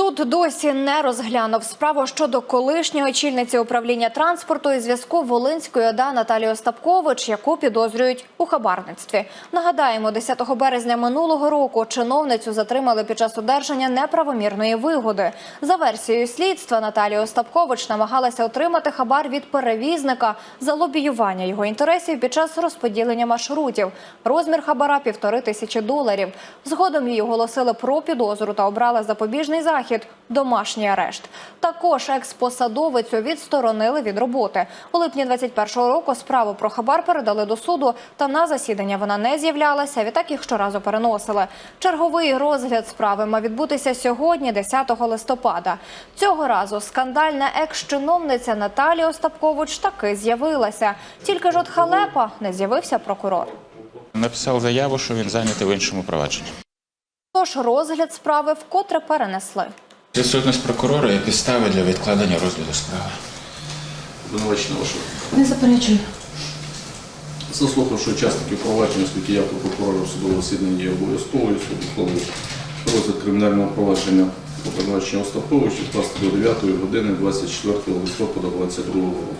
Суд досі не розглянув справу щодо колишньої очільниці управління транспорту і зв'язку Волинської ОДА Наталії Остапкович, яку підозрюють у хабарництві. Нагадаємо, 10 березня минулого року чиновницю затримали під час одержання неправомірної вигоди. За версією слідства Наталія Остапкович намагалася отримати хабар від перевізника за лобіювання його інтересів під час розподілення маршрутів. Розмір хабара півтори тисячі доларів. Згодом їй оголосили про підозру та обрали запобіжний захід домашній арешт. Також експосадовицю відсторонили від роботи. У липні 21-го року справу про хабар передали до суду, та на засідання вона не з'являлася. Відтак їх щоразу переносили. Черговий розгляд справи мав відбутися сьогодні, 10 листопада. Цього разу скандальна екс-чиновниця Наталія Остапкович таки з'явилася. Тільки ж от халепа не з'явився прокурор. Написав заяву, що він зайнятий в іншому провадженні. Тож розгляд справи вкотре перенесли. Відсутність прокурора є підстави для відкладення розгляду справи. Обвинувачення ваше. Не заперечую. Заслухавши учасників провадження, оскільки явка прокурора в судовому засіданні є обов'язковою, суд ухвалив розгляд кримінального провадження обвинувачення Остаповича вкласти до 9 години 24 листопада 2022 року.